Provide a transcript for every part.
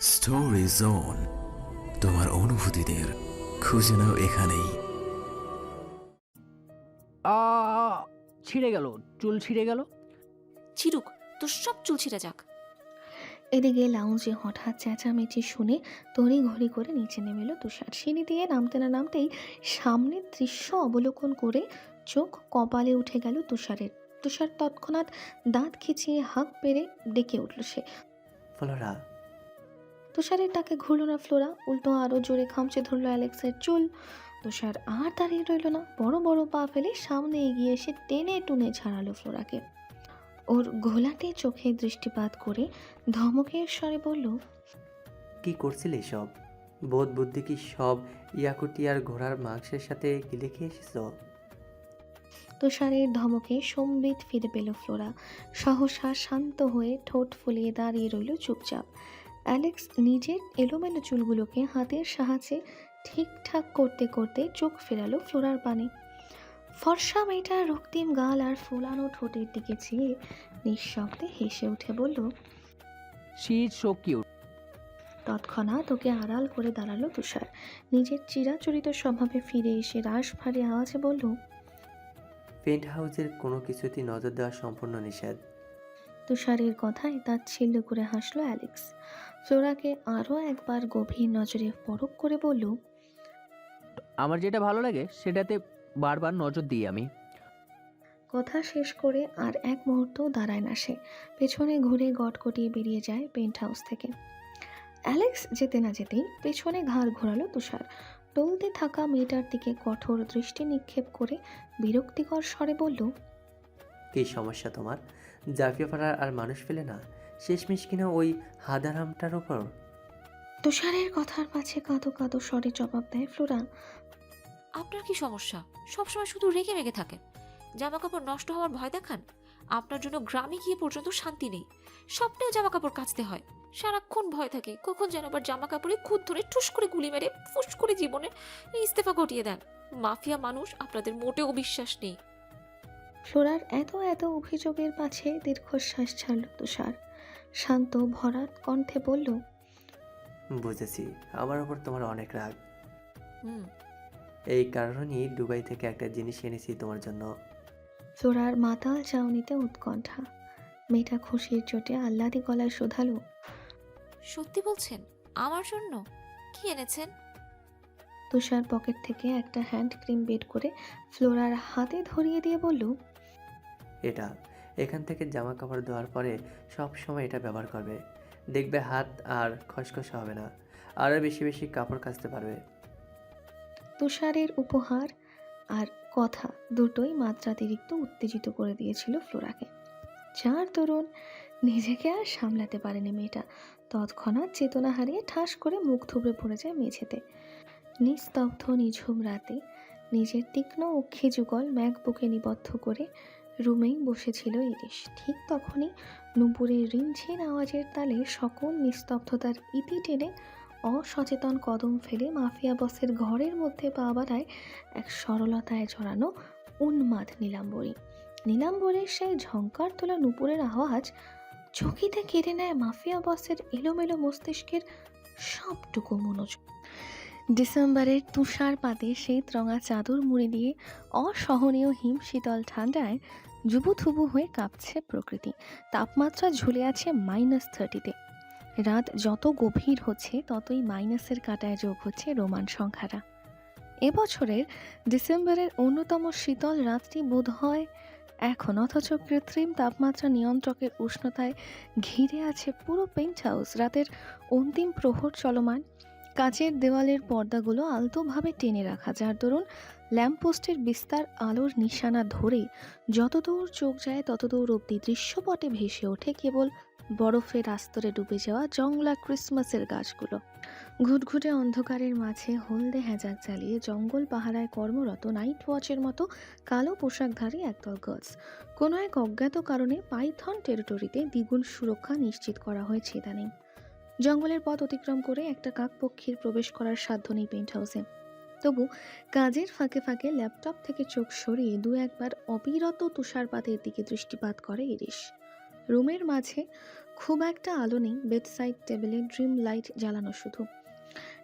Story zone তোমার অনুভূতিদের খুঁজে নাও এখানেই। আ ছিঁড়ে গেল চুল ছিঁড়ে গেল। চিরুক তোর সব চুল ছিঁড়ে যাক। এদিকে লাউঞ্জে হঠাৎ চেঁচামেচি শুনে তড়ি ঘড়ি করে নিচে নেমে এলো তুষার। সিঁড়ি দিয়ে নামতে না নামতেই সামনের দৃশ্য অবলোকন করে চোখ কপালে উঠে গেল তুষারের। তুষার তৎক্ষণাৎ দাঁত খিচিয়ে হাঁক পেরে ডেকে উঠল সে। ফ্লোরা তুষারের ডাকে ঘুরল না ফ্লোরা। উল্টো আরও জোরে খামচে ধরলো অ্যালেক্সের চুল। তুষার আর দাঁড়িয়ে রইল না। বড় বড় পা ফেলে সামনে এগিয়ে এসে টেনে টুনে ছাড়ালো ফ্লোরাকে। ওর ঘোলাটে চোখে দৃষ্টিপাত করে ধমকের স্বরে বলল কি করছিলে সব বোধ বুদ্ধি কি সব ইয়াকুটি আর ঘোড়ার মাংসের সাথে গিলে খেয়ে এসেছ? তুষারের ধমকে সম্বিত ফিরে পেল ফ্লোরা। সহসা শান্ত হয়ে ঠোঁট ফুলিয়ে দাঁড়িয়ে রইল চুপচাপ। অ্যালেক্স নিজের এলোমেলো চুলগুলোকে হাতের সাহায্যে ঠিকঠাক করতে করতে চোখ ফেরালো ফ্লোরার পানে। ফর্সা মেয়েটা রক্তিম গাল আর ফোলানো ঠোঁটের দিকে চেয়ে নিঃশব্দে হেসে উঠে বলল ইজ সো কিউট তৎক্ষণাৎ ওকে আড়াল করে দাঁড়াল তুষার। নিজের চিরাচরিত স্বভাবে ফিরে এসে রাশ ভারী আওয়াজে বলল পেন্ট হাউসের কোনো কিছুতেই নজর দেওয়া সম্পূর্ণ নিষেধ। তুষারের কথায় তার ছিল্ল করে হাসলো অ্যালেক্স। ফ্লোরাকে আরও একবার গভীর নজরে পরখ করে বলল আমার যেটা ভালো লাগে সেটাতে বারবার নজর দিই আমি। কথা শেষ করে আর এক মুহূর্ত দাঁড়ায় না সে। পেছনে ঘুরে গটকটিয়ে বেরিয়ে যায় পেন্ট হাউস থেকে। অ্যালেক্স যেতে না যেতেই পেছনে ঘাড় ঘোরালো তুষার। টলতে থাকা মেয়েটার দিকে কঠোর দৃষ্টি নিক্ষেপ করে বিরক্তিকর স্বরে বলল কী সমস্যা তোমার? জাফিয়া পাড়ার আর মানুষ ফেলে না? শেষমেশ কিনা ওই হাদারামটার ওপর তুষারের কথার পাছে কাঁদো কাঁদো স্বরে জবাব দেয় ফ্লোরা। আপনার কি সমস্যা? সবসময় শুধু রেগে রেগে থাকেন। জামা কাপড় নষ্ট হওয়ার ভয় দেখান। আপনার জন্য গ্রামে গিয়ে পর্যন্ত শান্তি নেই। স্বপ্নেও জামা কাপড় কাচতে হয়। সারাক্ষণ ভয় থাকে কখন যেন আবার জামা কাপড়ে খুদ ধরে ঠুস করে গুলি মেরে ফুস করে জীবনে ইস্তেফা ঘটিয়ে দেন। মাফিয়া মানুষ আপনাদের মোটেও বিশ্বাস নেই। ফ্লোরার এত এত অভিযোগের পাছে দীর্ঘশ্বাস ছাড়ল তুষার। শান্ত ভরাট কণ্ঠে বলল বুঝেছি আমার ওপর তোমার অনেক রাগ। হুম। এই কারণেই দুবাই থেকে একটা জিনিস এনেছি তোমার জন্য। ফ্লোরার মাতাল চাউনিতে উৎকণ্ঠা। মেয়েটা খুশির চোটে আহ্লাদি গলায় শোধালো সত্যি বলছেন? আমার জন্য? কি এনেছেন? তুষার পকেট থেকে একটা হ্যান্ড ক্রিম বের করে ফ্লোরার হাতে ধরিয়ে দিয়ে বলল এটা এখান থেকে জামা কাপড় ধোয়ার পরে সব সময় এটা ব্যবহার করবে। দেখবে হাত আর খসখসে হবে না। আরও বেশি বেশি কাপড় কাচতে পারবে। তুষারের উপহার আর কথা দুটোই মাত্রাতিরিক্ত উত্তেজিত করে দিয়েছিল ফ্লোরাকে। যার দরুন নিজেকে আর সামলাতে পারেনি মেয়েটা। তৎক্ষণাৎ চেতনা হারিয়ে ঠাস করে মুখ থুবড়ে পড়ে যায় মেঝেতে। নিস্তব্ধ, নিঝুম রাতে নিজের তীক্ষ্ণ অক্ষি যুগল ম্যাক বুকে নিবদ্ধ করে রুমেই বসেছিল ইরিশ। ঠিক তখনই নুপুরের রিনঝিন আওয়াজের তালে সকল নিস্তব্ধতার ইতি টেনে অসচেতন কদম ফেলে মাফিয়া বসের ঘরের মধ্যে পা বাড়ায় এক সরলতায় জড়ানো উন্মাদ নীলাম্বরী। নীলাম্বরের সেই ঝঙ্কার তোলা নুপুরের আওয়াজ চকিতে কেড়ে নেয় মাফিয়া বসের এলোমেলো মস্তিষ্কের সবটুকু মনোযোগ ডিসেম্বরের তুষারপাতে শীত রঙা চাদর মুড়ি দিয়ে অসহনীয় হিম শীতল ঠান্ডায় জুবুথুবু হয়ে কাঁপছে প্রকৃতি। তাপমাত্রা ঝুলে আছে মাইনাস থার্টিতে রাত যত গভীর হচ্ছে ততই মাইনাসের কাটায় যোগ হচ্ছে রোমান সংখ্যারা এবছরের ডিসেম্বরের অন্যতম শীতল রাতটি বোধ হয় এখন অথচ কৃত্রিম তাপমাত্রা নিয়ন্ত্রকের উষ্ণতায় ঘিরে আছে পুরো পেন্ট হাউস রাতের অন্তিম প্রহর চলমান। কাচের দেওয়ালের পর্দাগুলো আলতোভাবে টেনে রাখা। যার দরুন ল্যাম্পপোস্টের বিস্তার আলোর নিশানা ধরে যতদূর চোখ যায় ততদূর অব্দি দৃশ্যপটে ভেসে ওঠে কেবল বরফের আস্তরে ডুবে যাওয়া জংলা ক্রিসমাসের গাছগুলো। ঘুটঘুটে অন্ধকারের মাঝে হলদে হ্যাজাক জ্বালিয়ে জঙ্গল পাহারায় কর্মরত নাইট ওয়াচের মতো কালো পোশাকধারী একদল গার্লস কোনো এক অজ্ঞাত কারণে পাইথন টেরিটরিতে দ্বিগুণ সুরক্ষা নিশ্চিত করা হয়েছে ইদানিং। জঙ্গলের পথ অতিক্রম করে একটা কাকপক্ষীর প্রবেশ করার সাধ্য নেই পেন্ট হাউসে তবু কাজের ফাঁকে ফাঁকে ল্যাপটপ থেকে চোখ সরিয়ে দু একবার অবিরত তুষারপাতের দিকে দৃষ্টিপাত করে ইরিশ। রুমের মাঝে খুব একটা আলো নেই, বেডসাইড টেবিলে ড্রিম লাইট জ্বালানো শুধু।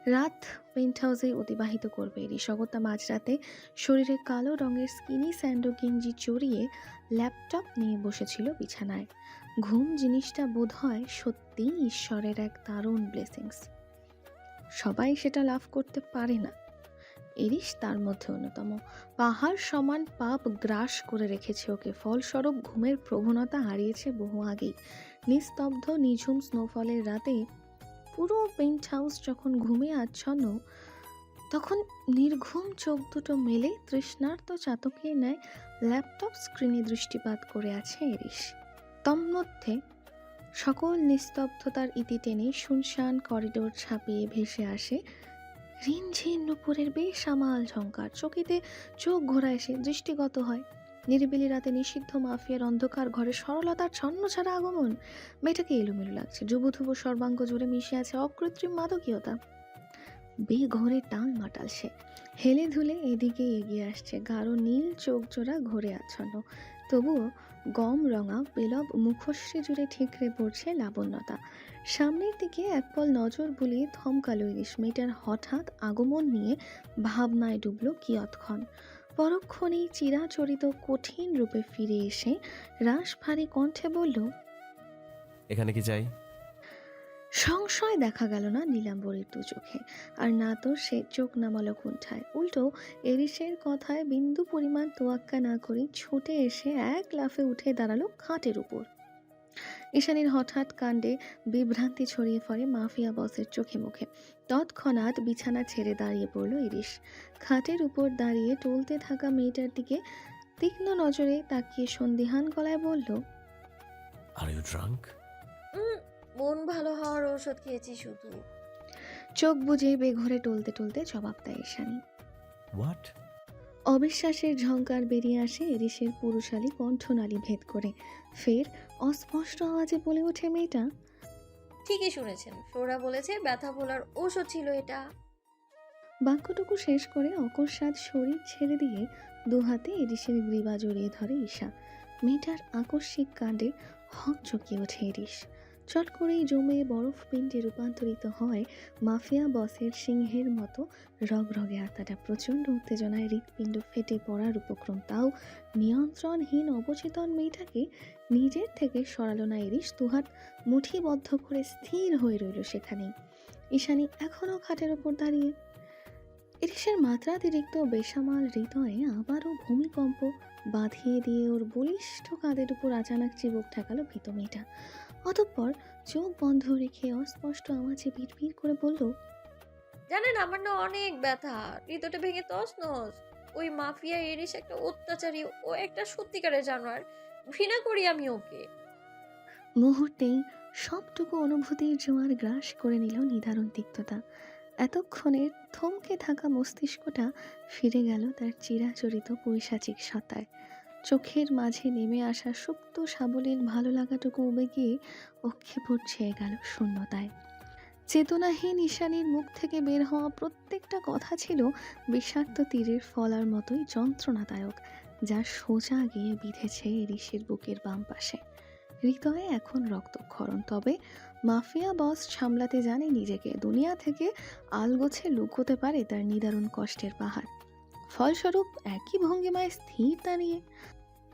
রাত পেন্ট হাউসে অতিবাহিত করবে ঋষগতা মাঝরাতে শরীরে কালো রঙের স্কিনি স্যান্ডো গেঞ্জি চড়িয়ে ল্যাপটপ নিয়ে বসেছিল বিছানায়। ঘুম জিনিসটা বোধ হয় সত্যিই ঈশ্বরের এক দারুণ ব্লেসিংস সবাই সেটা লাভ করতে পারে না। এরিস তার মধ্যে অন্যতম। পাহাড় সমান পাপ গ্রাস করে রেখেছে ওকে। ফলস্বরূপ ঘুমের প্রবণতা হারিয়েছে বহু আগেই। নিস্তব্ধ, নিঝুম স্নোফলের রাতে পুরো পেন্ট হাউস যখন ঘুমে আচ্ছন্ন, তখন নির্ঘুম চোখ দুটো মেলে তৃষ্ণার্ত চাতকের ন্যায় ল্যাপটপ স্ক্রিনে দৃষ্টিপাত করে আছে এরিস তন্মধ্যে, সকল নিস্তব্ধতার ইতি টেনে শুনশান করিডোর ছাপিয়ে ভেসে আসে রিনঝিন নুপুরের বেসামাল ঝঙ্কার চকিতে চোখ ঘোরা এসে দৃষ্টিগত হয়। নিরিবিলি রাতে নিষিদ্ধ মাফিয়ার অন্ধকার ঘরে সরলতার ছন্ন ছাড়া আগমন। মেয়েটাকে এলোমেলো লাগছে। যুবধুব সর্বাঙ্গ জুড়ে মিশে আছে অকৃত্রিম মাদকীয়তা। বেঘরে টাল মাটাল সে। হেলে ধুলে এদিকে এগিয়ে আসছে। গাঢ় নীল চোখ জোড়া ঘোরে আচ্ছন্ন। তবুও গম রঙা, পেলব মুখশ্রী জুড়ে ঠিকরে পড়ছে লাবণ্যতা। সামনের দিকে একপল নজর বুলিয়ে থমকালো ইলিশ মেয়েটার হঠাৎ আগমন নিয়ে ভাবনায় ডুবল কিয়ৎক্ষণ। পরক্ষণেই চিরাচরিত কঠিন রূপে ফিরে এসে রাস ভারী কণ্ঠে বলল এখানে কি চাই? সংশয় দেখা গেল না নীলাম্বরীর দু চোখে আর না তো সে চোখ নামালো কুণ্ঠায়। উল্টো এরিসের কথায় বিন্দু পরিমাণ তোয়াক্কা না করে ছুটে এসে এক লাফে উঠে দাঁড়াল খাটের উপর। ঈশানীর হঠাৎ কাণ্ডে বিভ্রান্তি ছড়িয়ে পড়ে মাফিয়া বসের চোখে মুখে। তৎক্ষণাৎ বিছানা ছেড়ে দাঁড়িয়ে পড়ল ইরিশ। খাটের উপর দাঁড়িয়ে টলতে থাকা মেয়েটার দিকে তীক্ষ্ণ নজরে তাকিয়ে সন্দিহান গলায় বলল আর ইউ ড্রাঙ্ক মন ভালো হওয়ার ওষুধ খেয়েছি শুধু। চোখ বুঝে বেঘরে টলতে টলতে জবাব দেয় ঈশানী। হোয়াট অবিশ্বাসের ঝঙ্কার বেরিয়ে আসে এরিসের পুরুষালী কণ্ঠনালী ভেদ করে। ফের অস্পষ্ট আওয়াজে বলে ওঠে মেয়েটা ঠিকই শুনেছেন ফ্লোরা বলেছে ব্যথা ভোলার ওষুধ ছিল এটা। বাক্যটুকু শেষ করে অকস্মাৎ শরীর ছেড়ে দিয়ে দুহাতে এরিসের গ্রীবা জড়িয়ে ধরে ঈশা। মেয়েটার আকস্মিক কাণ্ডে হক চকিয়ে ওঠে এরিস। চট করেই জমে বরফ পিণ্ডে রূপান্তরিত হয় মাফিয়া বসের সিংহের মতো রগরগে আত্মাটা। প্রচণ্ড উত্তেজনায় হৃৎপিণ্ড ফেটে পড়ার উপক্রম। তাও নিয়ন্ত্রণহীন অবচেতন মেয়েটাকে নিজের থেকে সরালো না এরিস দুহাত মুঠিবদ্ধ করে স্থির হয়ে রইল সেখানেই। ঈশানী এখনও খাটের ওপর দাঁড়িয়ে। ইরিশের মাত্রাতিরিক্ত বেসামাল হৃদয়ে আবারও ভূমিকম্প বাঁধিয়ে দিয়ে ওর বলিষ্ঠ কাঁধের উপর আচানক চিবুক ঠেকালো ভীত মেয়েটা। অতঃপর চোখ বন্ধ রেখে অস্পষ্ট আওয়াজে বিড়বিড় করে বলল জানেন আমার না অনেক ব্যথা হৃদয়টা ভেঙে তস নস ওই মাফিয়া এরিস একটা অত্যাচারী ও একটা সত্যিকারের জানোয়ার ঘৃণা করি আমি ওকে। মুহূর্তেই সবটুকু অনুভূতির জোয়ার গ্রাস করে নিল নিদারুণ তিক্ততা। এতক্ষণের থমকে থাকা মস্তিষ্কটা ফিরে গেল তার চিরাচরিত পৈশাচিক সত্তায়। চোখের মাঝে নেমে আসা সুপ্ত সাবলীল ভালো লাগাটুকু উবে গিয়ে অক্ষেপট ছেয়ে গেল শূন্যতায়। চেতনাহীন ঈশানীর মুখ থেকে বের হওয়া প্রত্যেকটা কথা ছিল বিষাক্ত তীরের ফলার মতোই যন্ত্রণাদায়ক, যা সোজা গিয়ে বিঁধেছে ঋষির বুকের বাম পাশে। হৃদয়ে এখন রক্তক্ষরণ, তবে মাফিয়া বস সামলাতে জানে নিজেকে, দুনিয়া থেকে আলগোছে লুকোতে পারে তার নিদারুণ কষ্টের পাহাড়। ফলস্বরূপ একই ভঙ্গিমায় স্থির দাঁড়িয়ে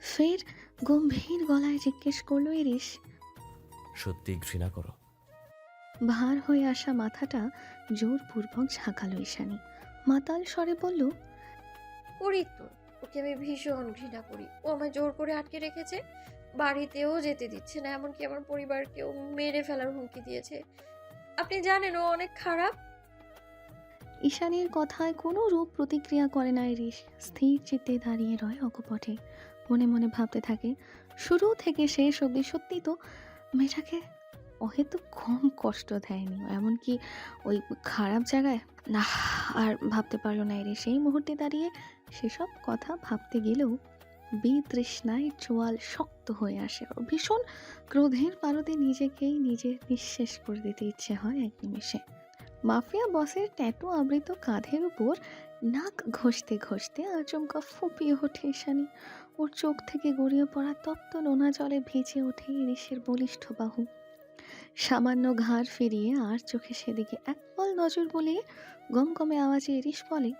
ফের গম্ভীর গলায় জিজ্ঞেস করল ইরিশ সত্যি ঘৃণা করো। ভার হয়ে আসা মাথাটা জোরপূর্বক ঝাঁকালো ঈশানী। মাতাল স্বরে বলল করি তো ওকে আমি ভীষণ ঘৃণা করি। ও আমায় জোর করে আটকে রেখেছে বাড়িতেও যেতে দিচ্ছে না এমনকি আমার পরিবারকেও মেরে ফেলার হুমকি দিয়েছে। আপনি জানেন ও অনেক খারাপ। ঈশানীর কথায় কোনো রূপ প্রতিক্রিয়া করে না ইরিশ। স্থির চিত্তে দাঁড়িয়ে রয় অকপটে মনে মনে ভাবতে থাকে। শুরু থেকে শেষ অবধি সত্যি তো মেয়েটাকে অহেতু কম কষ্ট দেয়নি। এমনকি ওই খারাপ জায়গায় না, আর ভাবতে পারল না এরে। সেই মুহূর্তে দাঁড়িয়ে সেসব কথা ভাবতে গেলেও বিতৃষ্ণায় চোয়াল শক্ত হয়ে আসে। ভীষণ ক্রোধের পারদে নিজেকেই নিজের নিঃশেষ করে দিতে ইচ্ছে হয় এক নিমেষে। মাফিয়া বসের ট্যাটু আবৃত কাঁধের উপর নাক ঘষতে ঘষতে আচমকা ফুপিয়ে ওঠে ঈশানী। ওর চোখ থেকে গড়িয়ে পড়া তপ্ত নোনা জলে ভেজে ওঠে ইরিশের বলিষ্ঠ বাহু। সামান্য ঘাড় ফিরিয়ে আর চোখে সেদিকে এক পল নজর বলিয়ে গমগমে আওয়াজে ইরিশ বলে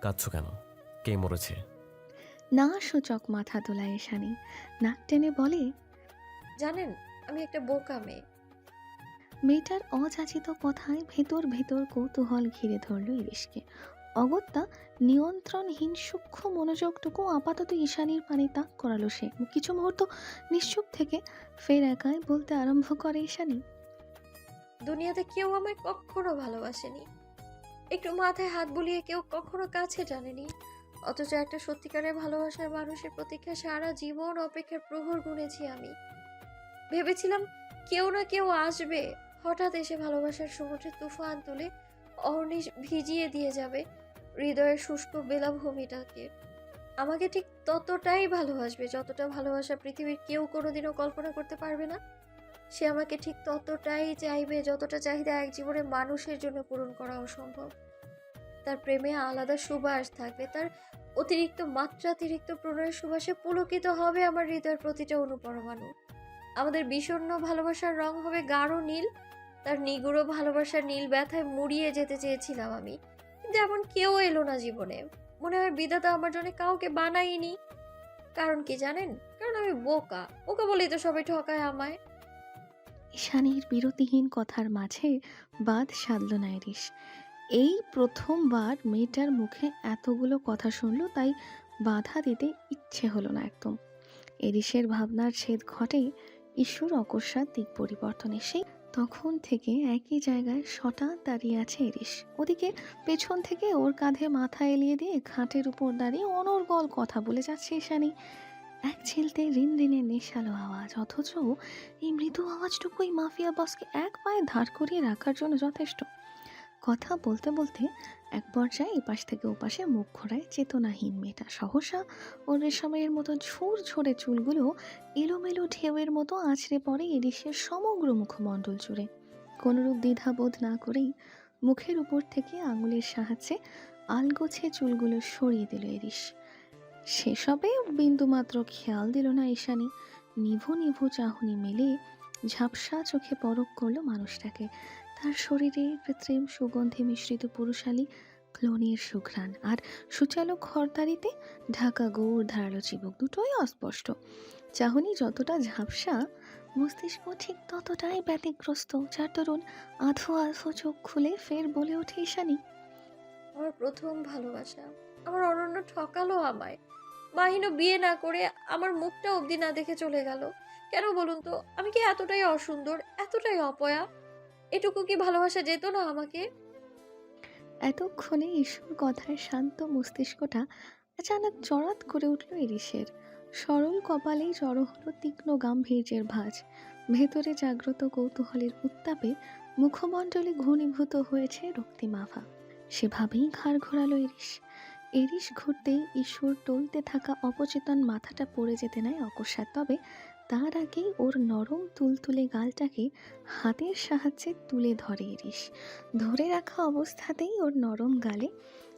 কাঁদছ কেন? কে মরেছে? না সূচক মাথা তোলায় এশানি নাক টেনে বলে জানেন আমি একটা বোকা মেয়ে। মেয়েটার অযাচিত কথায় ভেতর ভেতর কৌতূহল ঘিরে ধরল ইরিশকে। অগত্যা নিয়ন্ত্রণহীন সূক্ষ্ম মনোযোগটুকু আপাতত ঈশানীর পানে তাক করালো সে। কিছু মুহূর্ত নিশ্চুপ থেকে ফের একাই বলতে আরম্ভ করে ঈশানী, দুনিয়াতে কেউ আমায় কখনো ভালোবাসেনি। একটু মাথায় হাত বুলিয়ে কেউ কখনো কাছে জানেনি। অথচ একটা সত্যিকারের ভালোবাসার মানুষের প্রতীক্ষা সারা জীবন অপেক্ষার প্রহর গুনেছি আমি। ভেবেছিলাম কেউ না কেউ আসবে। হঠাৎ এসে ভালোবাসার সমুদ্রে তুফান তুলে অর্নিশ ভিজিয়ে দিয়ে যাবে। হৃদয়ের শুষ্ক বেলাভূমিটাকে। আমাকে ঠিক ততটাই ভালোবাসবে, যতটা ভালোবাসা পৃথিবীর কেউ কোনোদিনও কল্পনা করতে পারবে না। সে আমাকে ঠিক ততটাই চাইবে যতটা চাহিদা এক জীবনে মানুষের জন্য পূরণ করা অসম্ভব। তার প্রেমে আলাদা সুবাস থাকবে, তার অতিরিক্ত মাত্রাতিরিক্ত প্রণয়ের সুবাসে পুলকিত হবে আমার হৃদয়ের প্রতিটা অনুপরমাণু। আমাদের বিষণ্ণ ভালোবাসার রং হবে গাঢ় নীল, তার নিগুড়ো ভালোবাসার নীল ব্যথায় মুড়িয়ে যেতে চেয়েছিলাম আমি। এমন কেউ এলো না জীবনে। মনে হয় বিধাতা আমার জন্য কাউকে বানাইনি কারণ কি জানেন? কারণ আমি বোকা। বোকা বলেই তো সবাই ঠকায় আমায়। ঈশানীর বিরতিহীন কথার মাঝে বাদ সাধল না ইরিশ। এই প্রথমবার মেয়েটার মুখে এতগুলো কথা শুনল, তাই বাধা দিতে ইচ্ছে হলো না একদম। এরিসের ভাবনার ছেদ ঘটে ঈশ্বর অকস্মাৎ দিক পরিবর্তনে এসেই তখন থেকে একই জায়গায় সটা দাঁড়িয়ে আছে এরিস ওদিকে পেছন থেকে ওর কাঁধে মাথা এলিয়ে দিয়ে খাটের উপর দাঁড়িয়ে অনর্গল কথা বলে যাচ্ছে ইশানি এক ছেলতে রিন রিনের নেশালো আওয়াজ, অথচ এই মৃদু আওয়াজটুকুই মাফিয়া বসকে এক পায়ে ধার করিয়ে রাখার জন্য যথেষ্ট। কথা বলতে বলতে এক পর্যায়ে এপাশ থেকে ওপাশে মুখ ঘোরায় চেতনাহীন মেয়েটা। সহসা ওর রেশমের মতো ঝুর ঝরে চুলগুলো এলোমেলো ঢেউয়ের মতো আছড়ে পড়ে এডিসের সমগ্র মুখমণ্ডল জুড়ে। কোনোরূপ দ্বিধাবোধ না করেই মুখের উপর থেকে আঙুলের সাহায্যে আলগোছে চুলগুলো সরিয়ে দিল এরিস সেসবে বিন্দুমাত্র খেয়াল দিল না ঈশানি। নিভু নিভু চাহনি মেলে ঝাপসা চোখে পরক করল মানুষটাকে। তার শরীরে কৃত্রিম সুগন্ধে মিশ্রিত পুরুষালী, ক্লোনের সুঘ্রাণ আর সুচালো খরদারিতে ঢাকা গৌর ধারালো চিবুক দুটোই অস্পষ্ট। চাহনি যতটা ঝাপসা, মস্তিষ্ক ঠিক ততটাই ব্যতিগ্রস্ত, যার দরুন আধো আধো চোখ খুলে ফের বলে ওঠে ঈশানী। আমার প্রথম ভালোবাসা। আমার অনন্য ঠকালো আমায়। মাহিনও বিয়ে না করে আমার মুখটা অবধি না দেখে চলে গেল। কেন বলুন তো? আমি কি এতটাই অসুন্দর? এতটাই অপয়া? এটুকু কি ভালোবাসা যেত না আমাকে? এতক্ষণে ঈশ্বর কথায় শান্ত মস্তিষ্কটা আচানক জড়াত করে উঠল ইরিশের। সরল কপালেই জড়ো হলো তীক্ষ্ণ গাম্ভীর্যের ভাঁজ। ভেতরে জাগ্রত কৌতূহলের উত্তাপে মুখমণ্ডলে ঘনীভূত হয়েছে রক্তিমাভা সেভাবেই ঘাড় ঘোরালো ইরিশ। এরিশ ঘুরতেই ঈশ্বর টলতে থাকা অবচেতন মাথাটা পড়ে যেতে নেয় অকস্মাৎ। তবে তার আগেই ওর নরম তুলতুলে গালটাকে হাতের সাহায্যে তুলে ধরে ইরিশ। ধরে রাখা অবস্থাতেই ওর নরম গালে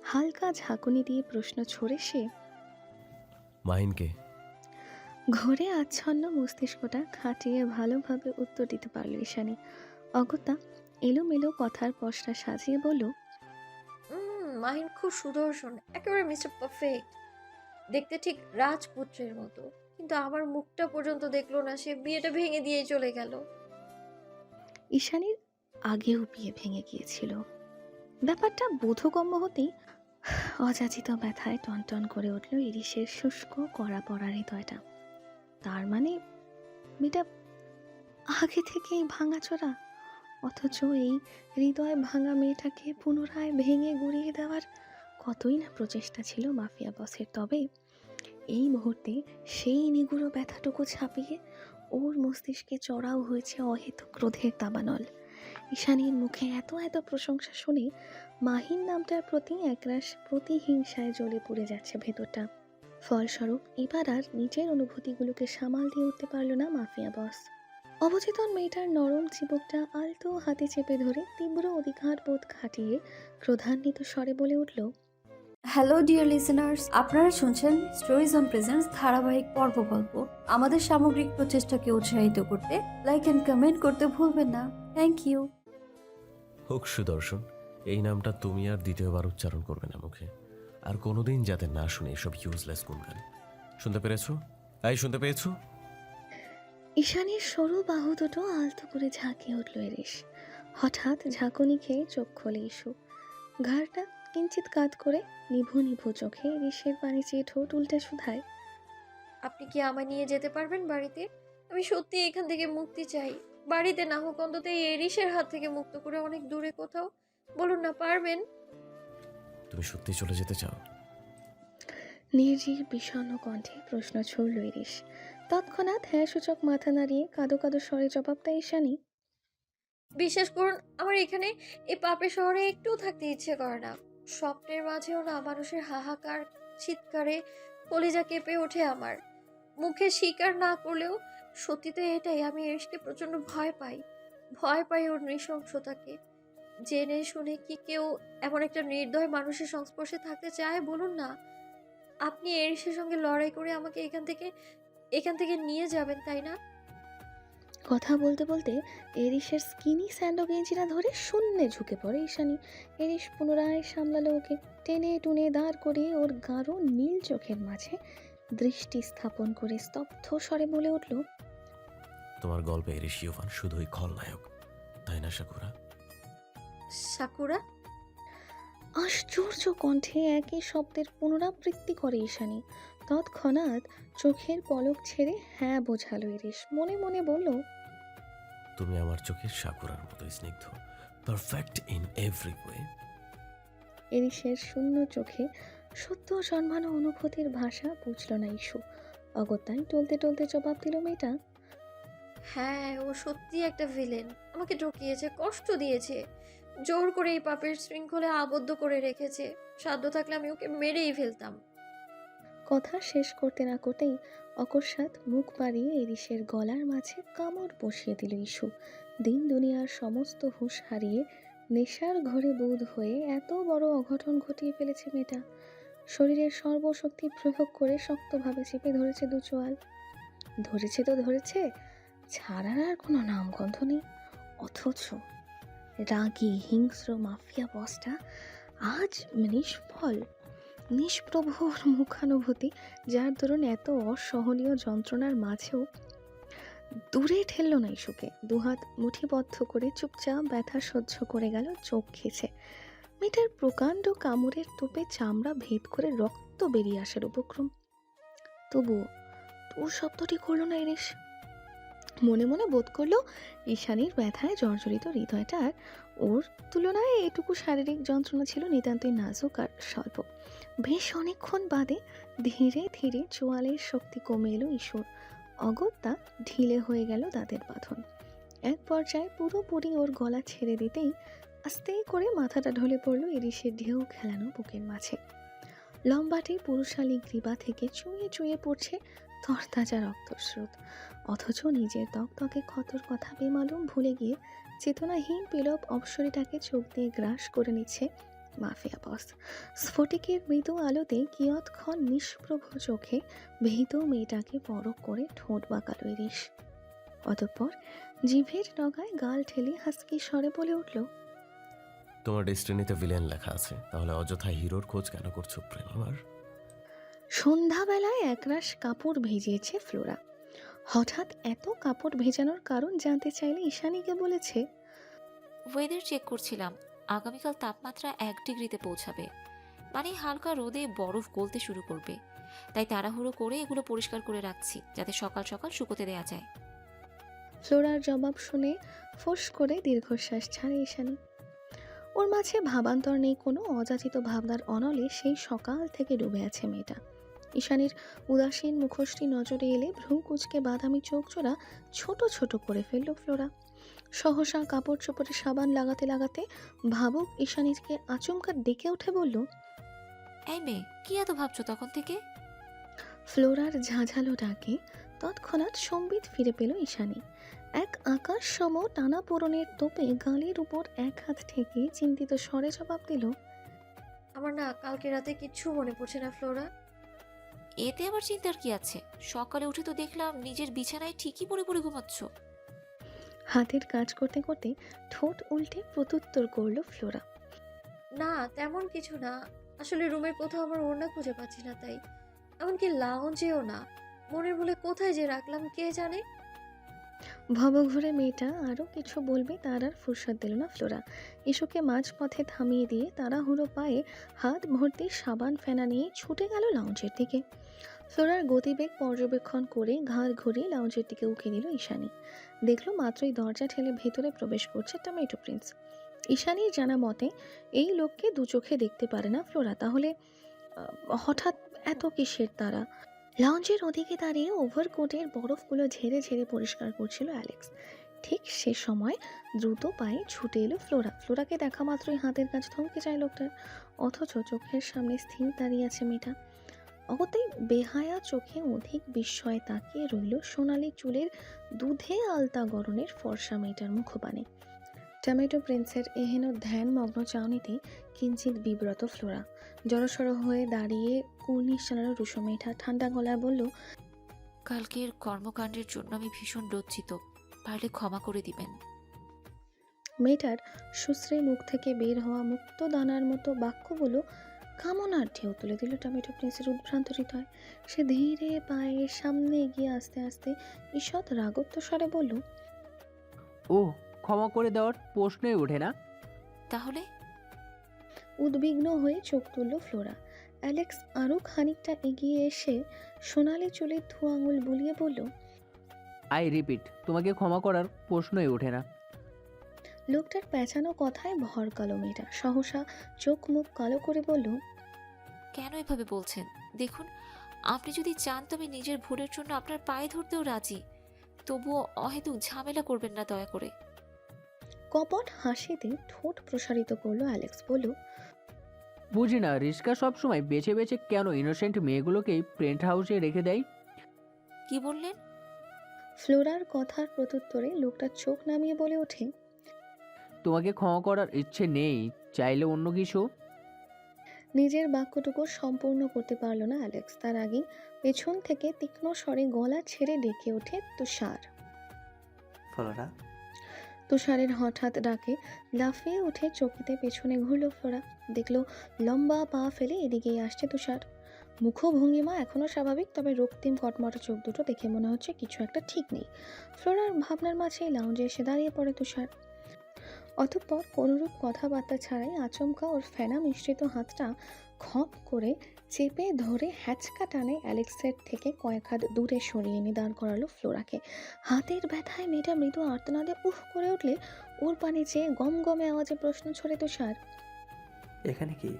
হালকা ঝাঁকুনি দিয়ে প্রশ্ন ছড়ে সে মাহিনকে? ঘরে আচ্ছন্ন মস্তিষ্কটা খাটিয়ে ভালোভাবে উত্তর দিতে পারল ঈশানী। অগত্যা এলোমেলো কথার পশরা সাজিয়ে বলল উম, মাহিন খুব সুদর্শন একেবারে মিস্টার পারফেক্ট। দেখতে ঠিক রাজপুত্রের মতো। কিন্তু আমার মুখটা পর্যন্ত দেখল না। সে বিয়েটা ভেঙে দিয়ে চলে গেল। ঈশানীর আগেও বিয়ে ভেঙে গিয়েছিল। ব্যাপারটা বোধগম্য হতেই অযাচিত ব্যথায় টনটন করে উঠল ইরিশের শুষ্ক, কড়া পড়া হৃদয়টা। তার মানে মেয়েটা আগে থেকেই ভাঙাচোরা? অথচ এই হৃদয় ভাঙা মেয়েটাকে পুনরায় ভেঙে গুড়িয়ে দেওয়ার কতই না প্রচেষ্টা ছিল মাফিয়া বসের। তবে এই মুহূর্তে সেই নিগুড়ো ব্যথাটুকু ছাপিয়ে ওর মস্তিষ্কে চড়াও হয়েছে অহেতুক ক্রোধের দাবানল ঈশানীর মুখে এত এত প্রশংসা শুনে মাহিন নামটার প্রতি একরাশ প্রতিহিংসায় জ্বলে পড়ে যাচ্ছে ভেতরটা। ফলস্বরূপ এবার আর নিজের অনুভূতিগুলোকে সামাল দিয়ে উঠতে পারল না মাফিয়া বস। অবচেতন মেয়েটার নরম চিবুকটা আলতো হাতে চেপে ধরে তীব্র অধিকার বোধ খাটিয়ে ক্রোধান্বিত স্বরে বলে উঠল হ্যালো ডিয়ার লিসেনার্স আপনারা শুনছেন স্টোরিজ অন প্রেজেন্স ধারাবাহিক পর্ব গল্প। আমাদের সামগ্রিক প্রচেষ্টাকে উৎসাহিত করতে লাইক অ্যান্ড কমেন্ট করতে ভুলবেন না। থ্যাংক ইউ হোক সুদর্শন এই নামটা তুমি আর দ্বিতীয়বার উচ্চারণ করবে না মুখে। আর কোনোদিন যাতে না শুনে এসব ইউজলেস গুনগান শুনতে পেরেছ? এই শুনতে পেয়েছ? ঈশানীর সরু বাহু দুটো আলতো করে ঝাঁকিয়ে উঠল এরিস হঠাৎ ঝাঁকুনি খেয়ে চোখ খোলে ইস্যু ঘাড়টা কিঞ্চিত কাত করে নিভু নিভু চোখে এরিসের পানি চেয়ে ঠোঁট উল্টে শুধায়। আপনি কি আমায় নিয়ে যেতে পারবেন বাড়িতে? আমি সত্যি এখান থেকে মুক্তি চাই। বাড়িতে না হোক অন্তত এই এরিসের হাত থেকে মুক্ত করে অনেক দূরে কোথাও। বলুন না পারবেন? তুমি সত্যি চলে যেতে চাও? নির্জীব বিষণ্ণ কণ্ঠে প্রশ্ন ছুড়ল ইরিস তৎক্ষণাৎ হ্যাঁ সূচক মাথা নাড়িয়ে কাদো কাদো স্বরে জবাব দেয় ঈশানী। বিশ্বাস করুন আমার এখানে এই পাপের শহরে একটুও থাকতে ইচ্ছে করে না। স্বপ্নের মাঝেও না মানুষের হাহাকার, চিৎকারে কলিজা কেঁপে ওঠে আমার। মুখে স্বীকার না করলেও সত্যি তো এটাই, আমি এরিসকে প্রচণ্ড ভয় পাই। ভয় পাই ওর নৃশংসতাকে। জেনে শুনে কি কেউ এমন একটা নির্দয় মানুষের সংস্পর্শে থাকতে চায়, বলুন না। আপনি এরিসের সঙ্গে লড়াই করে আমাকে এখান থেকে এখান থেকে নিয়ে যাবেন, তাই না? কথা বলতে বলতে এরিশের স্কিনি স্যান্ডো গেঞ্জিটা ধরে শূন্যে ঝুঁকে পড়ে ঈশানি। এরিশ পুনরায় সামলালো ওকে। টেনে টুনে দাঁড় করে ওর গাঢ় নীল চোখের মাঝে দৃষ্টি স্থাপন করে স্তব্ধ স্বরে বলে উঠল তোমার গল্পে ঋষিওভান শুধুই খলনায়ক তাই না সাকুরা? সাকুরা? আশ্চর্য কণ্ঠে একই শব্দের পুনরাবৃত্তি করে ঈশানি। তৎক্ষণাৎ চোখের পলক ছেড়ে হ্যাঁ বোঝালো এরিস মনে মনে বলল তুমি আমার চোখের সাকুরার মতো স্নিগ্ধ। পারফেক্ট ইন এভরি ওয়ে এরিসের শূন্য চোখে সত্য সম্মান ও অনুভূতির ভাষা বুঝল না ইস্যু অগত্যায় টলতে টলতে জবাব দিল মেয়েটা হ্যাঁ ও সত্যি একটা ভিলেন আমাকে ঢুকিয়েছে কষ্ট দিয়েছে। জোর করে এই পাপের শৃঙ্খলে আবদ্ধ করে রেখেছে। সাধ্য থাকলে আমি ওকে মেরেই ফেলতাম। কথা শেষ করতে না করতেই অকস্মাৎ মুখ বাড়িয়ে এরিসের গলার মাঝে কামড় বসিয়ে দিল ইস্যু দিন দুনিয়ার সমস্ত হুঁশ হারিয়ে নেশার ঘরে বোধ হয়ে এত বড় অঘটন ঘটিয়ে ফেলেছে মেয়েটা। শরীরের সর্বশক্তি প্রয়োগ করে শক্তভাবে চেপে ধরেছে দু চোয়াল। ধরেছে তো ধরেছে, ছাড়ার আর কোনো নামগন্ধ নেই। অথচ রাগী হিংস্র মাফিয়া বসটা আজ নিষ্ফল। নিষ্প্রভর মুখানুভূতি, যার দরুন এত অসহনীয় যন্ত্রণার মাঝেও দূরে ঠেললো না ইস্যুকে দুহাত মুঠিবদ্ধ করে চুপচাপ ব্যথা সহ্য করে গেল চোখ খেছে মেয়েটার প্রকাণ্ড কামড়ের তোপে চামড়া ভেদ করে রক্ত বেরিয়ে আসার উপক্রম। তবুও তোর শব্দটি করল না ইরিস মনে মনে বোধ করল ঈশানীর ব্যথায় জর্জরিত হৃদয়টা আর ওর তুলনায় এটুকু শারীরিক যন্ত্রণা ছিল নিতান্তই নাজুক আর স্বল্প। বেশ অনেকক্ষণ বাদে ধীরে ধীরে চোয়ালের শক্তি কমে এলো ঈশ্বর অগত্যা ঢিলে হয়ে গেল দাঁতের বাঁধন। এক পর্যায়ে পুরোপুরি ওর গলা ছেড়ে দিতেই আস্তে করে মাথাটা ঢলে পড়ল ইরিশের ঢেউ খেলানো বুকের মাঝে। লম্বাটে পুরুষালী গ্রীবা থেকে চুঁয়ে চুঁয়ে পড়ছে তরতাজা রক্তস্রোত। অথচ নিজের দকদকে ক্ষতর কথা বেমালুম ভুলে গিয়ে চেতনাহীন পেলব অপসরীটাকে চোখ দিয়ে গ্রাস করে নিচ্ছে মাফিয়া বস। স্ফটিকের মৃদু আলোতে কিয়ৎক্ষণ নিষ্প্রভ চোখে ভীত মেয়েটাকে পরক করে ঠোঁট বাঁকালো ইরিস অতঃপর জিভের ডগায় গাল ঠেলে হাসকি স্বরে বলে উঠল তোমার ডেস্টিনিতে ভিলেন লেখা আছে তাহলে অযথা হিরোর খোঁজ কেন করছ প্রেম আমার? সন্ধ্যাবেলায় একরাশ কাপড় ভিজিয়েছে ফ্লোরা। হঠাৎ এত কাপড় ভেজানোর কারণ জানতে চাইলে ঈশানীকে বলেছে ওয়েদার চেক করছিলাম। আগামীকাল তাপমাত্রা এক ডিগ্রিতে পৌঁছাবে। মানে হালকা রোদে বরফ গলতে শুরু করবে। তাই তাড়াহুড়ো করে এগুলো পরিষ্কার করে রাখছি যাতে সকাল সকাল শুকোতে দেওয়া যায়। ফ্লোরার জবাব শুনে ফোঁস করে দীর্ঘশ্বাস ছাড়ে ঈশানী। ওর মাঝে ভাবান্তর নেই কোনো অযাচিত ভাবনার অনলে সেই সকাল থেকে ডুবে আছে মেয়েটা। ঈশানীর উদাসীন মুখোশটি নজরে এলে ভ্রু কুচকে বাদামি চোখ জোড়া ছোট ছোট করে ফেলল ফ্লোরা। সহসা কাপড় চোপড়ে সাবান লাগাতে লাগাতে ভাবুক ঈশানীকে আচমকা ডেকে উঠে বলল এই মেয়ে কি এত ভাবছ তখন থেকে? ফ্লোরার ঝাঁঝালো ডাকে তৎক্ষণাৎ সম্বিত ফিরে পেল ঈশানী। এক আকাশ সম টানা পোড়নের তোপে গালের উপর এক হাত ঠেকে চিন্তিত স্বরে জবাব দিল আমার না কালকে রাতে কিচ্ছু মনে পড়ছে না ফ্লোরা। এতে আবার চিন্তার কি আছে? সকালে উঠে তো দেখলাম নিজের বিছানায় ঠিকই পড়ে পড়ে ঘুমাচ্ছ। হাতের কাজ করতে করতে ঠোঁট উল্টে প্রত্যুত্তর করল ফ্লোরা। না তেমন কিছু না। আসলে রুমের কোথাও আমার ওড়না খুঁজে পাচ্ছি না তাই। এমনকি লাউঞ্জেও না। মনের বলে কোথায় যে রাখলাম কে জানে? ভবঘুরে মেয়েটা আরও কিছু বলবে তার আর ফুরসত দিল না ফ্লোরা। ইস্যুকে মাঝপথে থামিয়ে দিয়ে তাড়াহুড়ো পায়ে হাত ভর্তি সাবান ফেনা নিয়ে ছুটে গেল লাউঞ্জের দিকে। ফ্লোরার গতিবেগ পর্যবেক্ষণ করে ঘাড় ঘুরিয়ে লাউঞ্জের দিকে উঁকে দিল ঈশানি। দেখল মাত্রই দরজা ঠেলে ভেতরে প্রবেশ করছে টমেটো প্রিন্স। ঈশানীর জানা মতে, এই লোককে দু চোখে দেখতে পারে না ফ্লোরা, তাহলে হঠাৎ এত কিসের তারা? লঞ্চের ওদিকে দাঁড়িয়ে ওভারকোটের বরফগুলো ঝেড়ে ঝেড়ে পরিষ্কার করছিল অ্যালেক্স। ঠিক সে সময় দ্রুত পায়ে ছুটে এলো ফ্লোরা। ফ্লোরাকে দেখা মাত্রই হাতের কাছে থমকে যায় লোকটার। অথচ চোখের সামনে স্থির দাঁড়িয়ে আছে মেয়েটা। অগতেই বেহায়া চোখে অধিক বিস্ময়ে তাকিয়ে রইল সোনালি চুলের দুধে আলতা গরনের ফর্সা মেয়েটার মুখপানে। টমেটো প্রিন্সের এহেন ধ্যানমগ্ন চাউনিতে কিঞ্চিত বিব্রত ফ্লোরা। জড়সড় হয়ে দাঁড়িয়ে কুর্নিশ চালানো রুশো মেয়েটা ঠান্ডা গলায় বলল কালকের কর্মকাণ্ডের জন্য আমি ভীষণ লজ্জিত পারলে ক্ষমা করে দিবেন। মেয়েটার সুশ্রী মুখ থেকে বের হওয়া মুক্ত দানার মতো বাক্যগুলো কামনার ঢেউ তুলে দিল টমেটো প্রিন্সের উদ্ভ্রান্ত হৃদয়। সে ধীরে পায়ে সামনে এগিয়ে আস্তে আস্তে ঈষৎ রাগত্ব স্বরে বলল ও ক্ষমা করে দেওয়ার প্রশ্নই ওঠে না। তাহলে? উদ্বিগ্ন হয়ে চোখ তুলল ফ্লোরা। অ্যালেক্স আরও খানিকটা এগিয়ে এসে সোনালি চুলের ধু আঙুল বুলিয়ে বলল আই রিপিট তোমাকে ক্ষমা করার প্রশ্নই ওঠে না। লোকটার পেঁচানো কথায় ভর কালো মেয়েটা। সহসা চোখ মুখ কালো করে বলল কেন এভাবে বলছেন? দেখুন আপনি যদি চান তো আমি নিজের ভুলের জন্য আপনার পায়ে ধরতেও রাজি। তবুও অহেতুক ঝামেলা করবেন না দয়া করে। কপট হাসিতে ঠোঁট প্রসারিত করল অ্যালেক্স বলল বুঝি না রিস্কা সবসময় বেছে বেছে কেন ইনোসেন্ট মেয়েগুলোকেই প্রিন্ট হাউসে রেখে দেয়? কি বললেন? ফ্লোরার কথার প্রত্যুত্তরে লোকটা চোখ নামিয়ে বলে ওঠে তোমাকে ক্ষমা করার ইচ্ছে নেই চাইলে অন্য কিছু। নিজের বাক্যটুকু সম্পূর্ণ করতে পারল না অ্যালেক্স। তার আগেই পেছন থেকে তীক্ষ্ণ স্বরে গলা ছেড়ে ডেকে ওঠে তুষার। ফলোরা? তুষারের হঠাৎ ডাকে লাফিয়ে উঠে চকিতে পেছনে ঘুরল ফ্লোরা। দেখল লম্বা পা ফেলে এদিকেই আসছে তুষার। মুখভঙ্গিমা এখনও স্বাভাবিক তবে রক্তিম কটমটা চোখ দুটো দেখে মনে হচ্ছে কিছু একটা ঠিক নেই। ফ্লোরার ভাবনার মাঝে লাউঞ্জে এসে দাঁড়িয়ে পড়ে তুষার। অতঃপর কোনোরূপ কথাবার্তা ছাড়াই আচমকা ওর ফেনা মিশ্রিত হাতটা খপ করে চেপে ধরে হ্যাচকা টানে অ্যালেক্সের থেকে কয়েক হাত দূরে সরিয়ে এনে দাঁড় করালো ফ্লোরাকে। হাতের ব্যথায় মেয়েটা মৃদু আর্তনাদে উহ করে উঠলে ওর পানে চেয়ে গম গমে আওয়াজে প্রশ্ন ছড়ে তুষার। এখানে কি?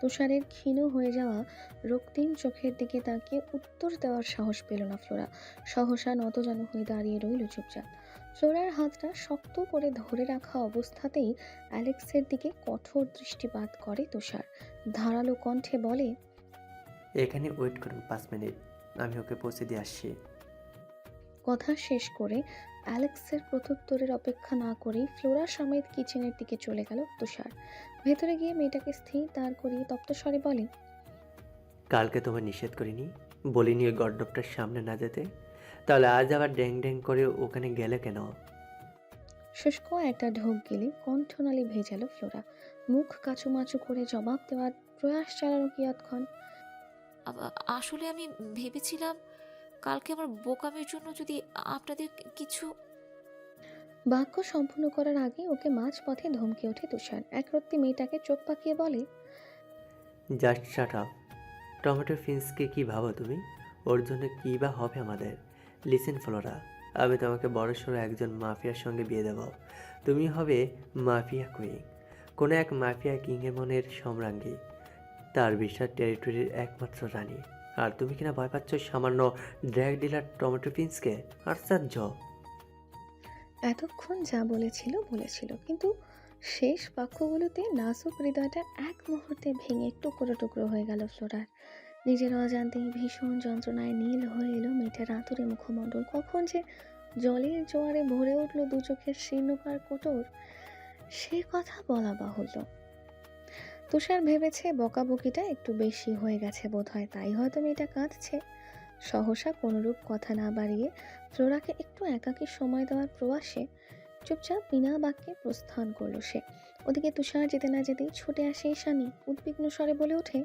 তুষারের ক্ষীণ হয়ে যাওয়া রক্তিম চোখের দিকে তাকিয়ে উত্তর দেওয়ার সাহস পেল না ফ্লোরা। সহসা নত নতজানু হয়ে দাঁড়িয়ে রইল চুপচাপ। ফ্লোরার হাতটা শক্ত করে ধরে রাখা অবস্থাতেই অ্যালেক্সের দিকে কঠোর দৃষ্টিপাত করে তুষার। ধারালো কণ্ঠে বলে এখানে ওয়েট করুন পাঁচ মিনিট আমি ওকে পৌঁছে দিয়ে আসছি। কথা শেষ করে অ্যালেক্সের প্রত্যুত্তরের অপেক্ষা না করেই ফ্লোরা সমেত কিচেনের দিকে চলে গেল তুষার। ভেতরে গিয়ে মেয়েটাকে স্থির দাঁড় করিয়ে তপ্তস্বরে বলে কালকে তোমায় নিষেধ করিনি? বলিনি ওই গড্ডপটার সামনে না যেতে? তাহলে আজ আবার ড্যাং ড্যাং করে ওখানে গেলে কেন? শুষ্ক একটা ঢোক গেলে কণ্ঠনালী ভেজালো ফ্লোরা। মুখ কাচুমাচু করে জবাব দেওয়ার প্রয়াস চালানো কিয়ৎক্ষণ। আ- আসলে আমি ভেবেছিলাম কালকে আমার বোকামের জন্য যদি আপনাদের কিছু বাক্য সম্পূর্ণ করার আগে ওকে মাঝ পথে ধমকে ওঠে তুষার। একরত্তি মেয়েটাকে চোখ পাকিয়ে বলে জাস্ট শাট আপ টমেটো ফিন্সকে কি ভাবো তুমি? ওর জন্য কী বা হবে আমাদের? লিসেন ফলোরা, আমি তোমাকে বড়সড় একজন মাফিয়ার সঙ্গে বিয়ে দেব। তুমি হবে মাফিয়া কুইং, কোনো এক মাফিয়া কিংয়ের মনের সম্রাঙ্গী তার বিশাল টেরিটরির একমাত্র রানী। আর তুমি কিনা ভয় পাচ্ছ সামান্য ড্র্যাগ ডিলার টমেটো ফিন্সকে আশ্চর্য এতক্ষণ যা বলেছিল বলেছিল। কিন্তু শেষ বাক্যগুলোতে নাজুক হৃদয়টা এক মুহূর্তে ভেঙে টুকরো টুকরো হয়ে গেল ফ্লোরার। নিজের অজান্তেই ভীষণ যন্ত্রণায় নীল হয়ে এলো মেয়েটার আতুরে মুখমণ্ডল। কখন যে জলের জোয়ারে ভরে উঠল দু চোখের শীর্ণকার কোটর, সে কথা বলা বাহুল্য। তুষার ভেবেছে বকাবকিটা একটু বেশি হয়ে গেছে বোধহয়, তাই হয়তো মেয়েটা কাঁদছে। সহসা কোনরূপ কথা না বাড়িয়ে ফ্লোরাকে একটু একাকী সময় দেওয়ার প্রয়াসে চুপচাপ বিনা বাক্যে প্রস্থান করল সে। ওদিকে তুষার যেতে না যেতেই ছুটে আসে ঈশানী, উদ্বিগ্ন স্বরে বলে ওঠে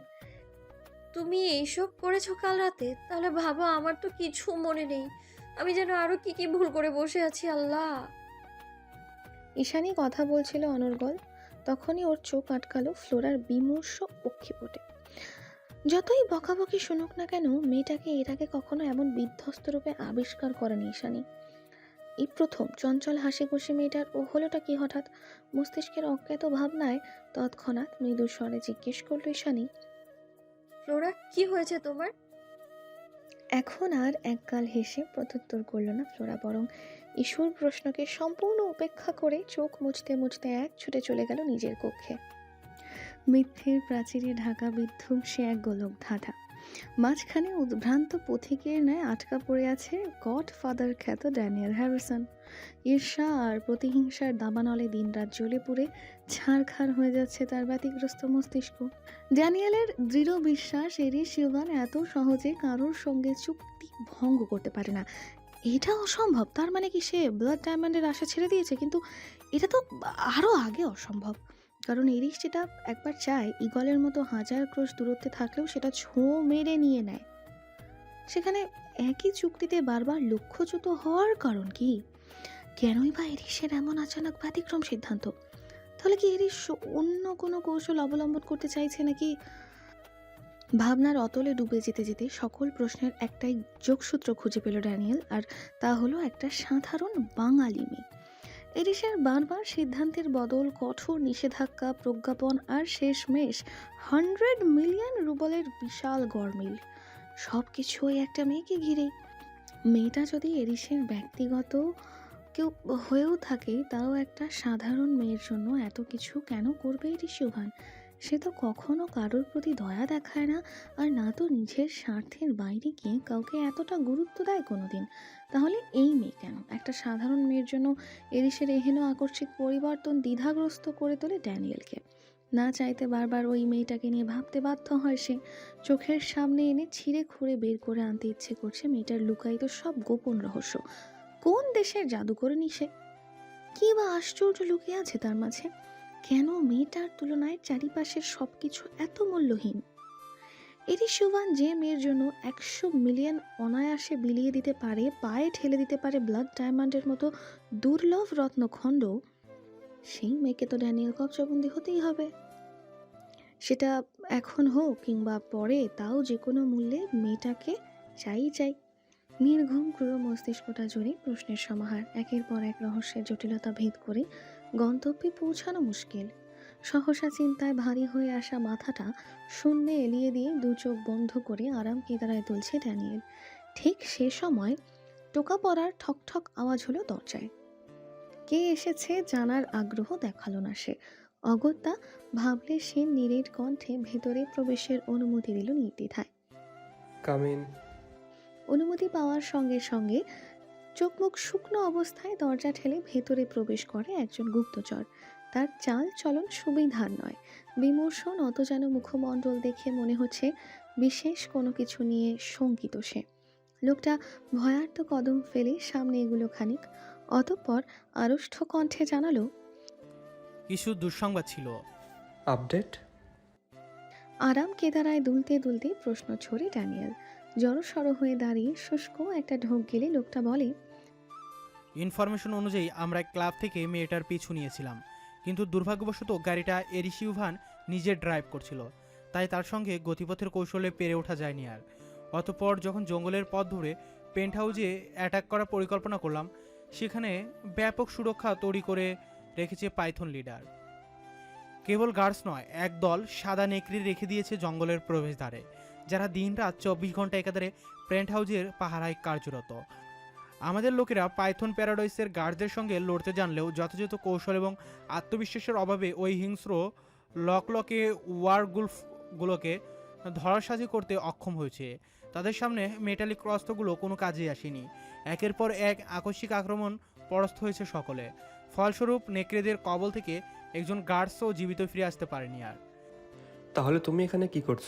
তুমি এইসব করেছ কাল রাতে, তাহলে ভাবো আমার তো কিছু মনে নেই। আমি যেন আরও কি কি ভুল করে বসে আছি, আল্লাহ। ঈশানী কথা বলছিল অনর্গল। তখনই ওর চোখ আটকালো ফ্লোরার বিমর্ষ অক্ষিপটে। যতই বকাবকি শুনুক না কেন, মেয়েটাকে এর আগে কখনো এমন বিধ্বস্ত রূপে আবিষ্কার করেনি ঈশানি। এই প্রথম চঞ্চল হাসি খুশি মেয়েটার ও হলোটা কি হঠাৎ মস্তিষ্কের অজ্ঞাত ভাবনায় তৎক্ষণাৎ মৃদু স্বরে জিজ্ঞেস করল ঈশানী। ফ্লোরা কি হয়েছে তোমার? এখন আর একগাল হেসে প্রত্যুত্তর করল না ফ্লোরা, বরং ঈশ্বর প্রশ্নকে সম্পূর্ণ উপেক্ষা করে চোখ মুছতে মুছতে এক ছুটে চলে গেল নিজের কক্ষে। মিথ্যের প্রাচীরে ঢাকা বিধ্বংসী এক গোলক ধাঁধা। মাঝখানে উদ্ভ্রান্ত পথিকের ন্যায় আটকা পড়ে আছে গড ফাদার খ্যাত ড্যানিয়েল হ্যারিসন। ঈর্ষা আর প্রতিহিংসার দাবানলে দিনরাত জ্বলে পুড়ে ছাড়খাড় হয়ে যাচ্ছে তার ব্যতিগ্রস্ত মস্তিষ্ক। ড্যানিয়েলের দৃঢ় বিশ্বাস এরি শিবান এত সহজে কারোর সঙ্গে চুক্তি ভঙ্গ করতে পারে না। এটা অসম্ভব, তার মানে কি সে ব্লাড ডায়মন্ডের আশা ছেড়ে দিয়েছে? কিন্তু এটা তো আরও আগে অসম্ভব। কারণ এরিস যেটা একবার চায় ইগলের মতো হাজার ক্রোশ দূরত্বে থাকলেও সেটা ছোঁ মেরে নিয়ে নেয়। সেখানে একই চুক্তিতে বারবার লক্ষ্যচ্যুত হওয়ার কারণ কি? কেনই বা এরিসের এমন আচানক ব্যতিক্রম সিদ্ধান্ত? তাহলে কি এরিস অন্য কোনো কৌশল অবলম্বন করতে চাইছে নাকি? ভাবনার অতলে ডুবে যেতে যেতে সকল প্রশ্নের একটাই যোগসূত্র খুঁজে পেল ড্যানিয়েল, আর তা হলো একটা সাধারণ বাঙালি মেয়ে। এরিসের বারবার সিদ্ধান্তের বদল, কঠোর নিষেধাজ্ঞা, প্রজ্ঞাপন আর শেষমেশ হান্ড্রেড মিলিয়ন রুবলের বিশাল গরমিল সব কিছু ওই একটা মেয়েকে ঘিরে। মেয়েটা যদি এরিসের ব্যক্তিগত কেউ হয়েও থাকে, তাও একটা সাধারণ মেয়ের জন্য এত কিছু কেন করবে ঋষিভান? সে তো কখনো কারোর প্রতি দয়া দেখায় না, আর না তো নিজের স্বার্থের বাইরে গিয়ে কাউকে এতটা গুরুত্ব দেয় কোনো দিন তাহলে এই মেয়ে কেন? একটা সাধারণ মেয়ের জন্য এরিসের এহেন আকস্মিক পরিবর্তন দ্বিধাগ্রস্ত করে তোলে ড্যানিয়েলকে। না চাইতে বারবার ওই মেয়েটাকে নিয়ে ভাবতে বাধ্য হয় সে। চোখের সামনে এনে ছিঁড়ে খুঁড়ে বের করে আনতে ইচ্ছে করছে মেয়েটার লুকায়িত সব গোপন রহস্য। কোন দেশের জাদুকরণী সে কি বা আশ্চর্য লুকিয়ে আছে তার মাঝে? কেন মেয়েটার তুলনায় চারিপাশের সব কিছু এত মূল্যহীন? এটি সুবান যে মেয়ের জন্য একশো মিলিয়ন অনায়াসে বিলিয়ে দিতে পারে, পায়ে ঠেলে দিতে পারে ব্লাড ডায়মন্ডের মতো দুর্লভ রত্নখণ্ড, সেই মেয়েকে তো ড্যানিয়েল কবজবন্দি হতেই হবে। সেটা এখন হোক কিংবা পরে, তাও যে কোনো মূল্যে মেয়েটাকে চাই চাই। নির্ঘুম ক্রূর মস্তিষ্কটা জুড়ে প্রশ্নের সমাহার, একের পর এক রহস্যের জটিলতা ভেদ করে গন্তব্যে পৌঁছানো মুশকিল। সহসা চিন্তায় ভারী হয়ে আসা মাথাটা শূন্যে এলিয়ে দিয়ে দু চোখ বন্ধ করে আরাম কেদারায় তুলছে ড্যানিয়েল। ঠিক সে সময় টোকা পড়ার ঠক ঠক আওয়াজ হলো দরজায়। কে এসেছে জানার আগ্রহ দেখাল না সে। অগত্যা ভাবলে সে নীরের কণ্ঠে ভেতরে প্রবেশের অনুমতি দিল নির্দ্বিধায়। কামিন অনুমতি পাওয়ার সঙ্গে সঙ্গে চোখ মুখ শুকনো অবস্থায় দরজা ঠেলে ভেতরে প্রবেশ করে একজন গুপ্তচর। তার চাল চলন সুবিধার নয়। বিমর্ষণ অত যেন মুখমণ্ডল দেখে মনে হচ্ছে বিশেষ কোনো কিছু নিয়ে শঙ্কিত সে। লোকটা ভয়ার্থ কদম ফেলে সামনে এগুলো খানিক অতঃপর আড়ষ্ঠ কণ্ঠে জানালো কিছু দুঃসংবাদ ছিল। আপডেট? আরাম কেদারায় দুলতে দুলতে প্রশ্ন ছড়ে ড্যানিয়েল জড়সড় হয়ে দাঁড়িয়ে শুষ্ক একটা ঢোক গেলে লোকটা বলে ইনফরমেশন অনুযায়ী আমরা ক্লাব থেকে মেয়েটার পিছু নিয়েছিলাম। কিন্তু দুর্ভাগ্যবশত গাড়িটা এরিসিউভান নিজে ড্রাইভ করছিল। তাই তার সঙ্গে গতিপথের কৌশলে পেরে ওঠা যায়নি আর। অতপর যখন জঙ্গলের পথ ধরে পেন্ট হাউজে অ্যাটাক করার পরিকল্পনা করলাম, সেখানে ব্যাপক সুরক্ষা তৈরি করে রেখেছে পাইথন লিডার কেবল গার্ডস নয় একদল সাদা নেকড়ি রেখে দিয়েছে জঙ্গলের প্রবেশদ্বারে। যারা দিনরাত চব্বিশ ঘণ্টা একাধারে প্রেন্ট হাউজের পাহারায় কার্যরত। আমাদের লোকেরা পাইথন প্যারাডাইসের গার্ডদের সঙ্গে লড়তে জানলেও যথাযথ কৌশল এবং আত্মবিশ্বাসের অভাবে ওই হিংস্র লকলকে ওয়ারগুলফগুলোকে ধরাসাজি করতে অক্ষম হয়েছে। তাদের সামনে মেটালিক অস্ত্রগুলো কোনো কাজে আসেনি। একের পর এক আকস্মিক আক্রমণ পরাস্ত হয়েছে সকলে। ফলস্বরূপ নেকড়েদের কবল থেকে একজন গার্ডসও জীবিত ফিরে আসতে পারেনি আর। তাহলে তুমি এখানে কি করছ?